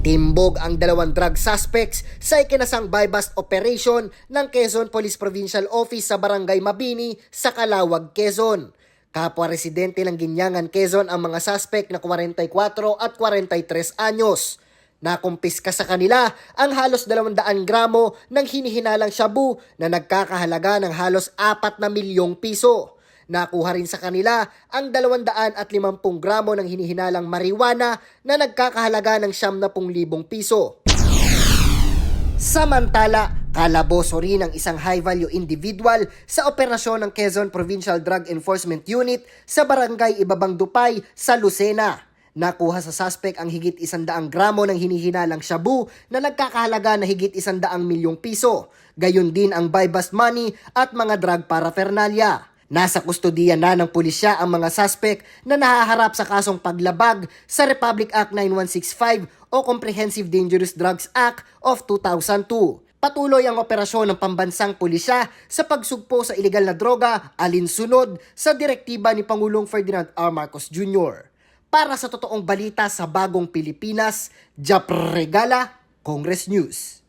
Timbog ang dalawang drug suspects sa ikinasang buy-bust operation ng Quezon Police Provincial Office sa Barangay Mabini sa Calawag, Quezon. Kapwa residente ng Ginyangan, Quezon ang mga suspect na 44 at 43 anyos. Nakumpiska sa kanila ang halos 200 gramo ng hinihinalang shabu na nagkakahalaga ng halos 4 na milyong piso. Nakuha rin sa kanila ang 250 gramo ng hinihinalang marijuana na nagkakahalaga ng 70,000 piso. Samantala, kalaboso rin ang isang high-value individual sa operasyon ng Quezon Provincial Drug Enforcement Unit sa Barangay Ibabang Dupay sa Lucena. Nakuha sa suspect ang higit 100 gramo ng hinihinalang shabu na nagkakahalaga na higit 100 milyong piso. Gayon din ang buy-bust money at mga drug paraphernalia. Nasa kustodiya na ng pulisya ang mga suspect na nahaharap sa kasong paglabag sa Republic Act 9165 o Comprehensive Dangerous Drugs Act of 2002. Patuloy ang operasyon ng pambansang pulisya sa pagsugpo sa ilegal na droga alinsunod sa direktiba ni Pangulong Ferdinand R. Marcos Jr. Para sa totoong balita sa bagong Pilipinas, Jap Regala, Congress News.